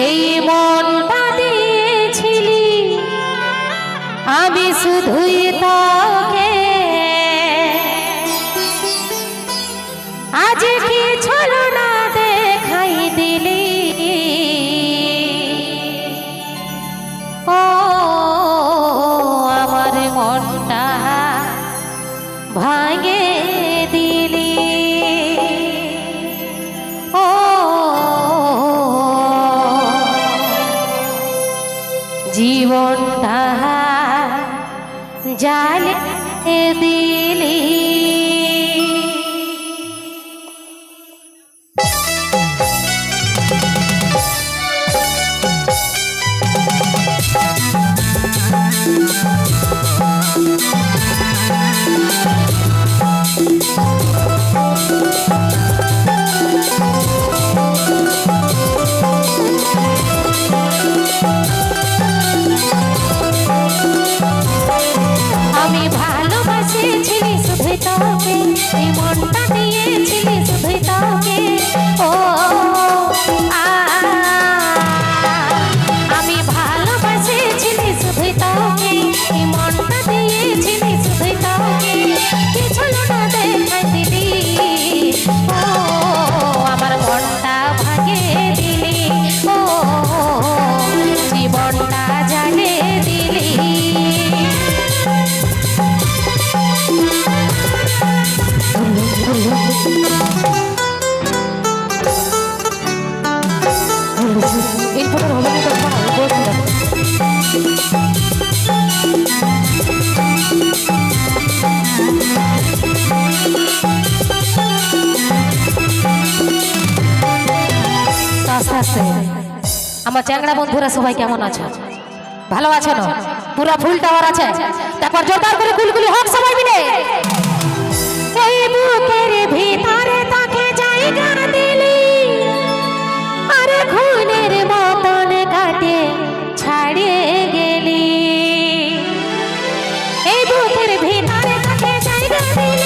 এই মনটা দিয়েছিলি আমি শুধুই তাকে। আজ কি ছলো না দেখাই দিলি? ও, আমার মনটা ভাঙে জীবনটা জালে দিলি। আস্তে আমার চ্যাংড়া বন্ধুরা সবাই কেমন আছো? ভালো আছো না? পুরা ফুল টাওয়ার আছে। তারপর জোরদার করে কুলকুলি হোক সবাই মিলে।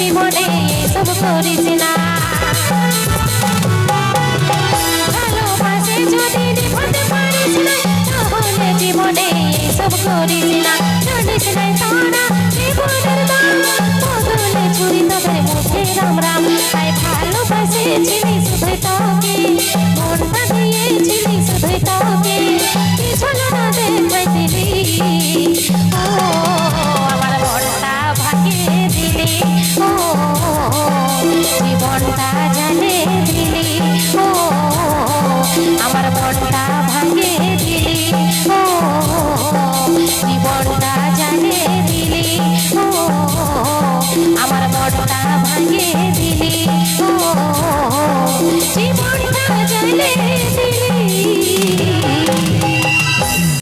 জীবনে এসব করিস না ভালোবাসে যদি জীবনে এসব করিস না। fight.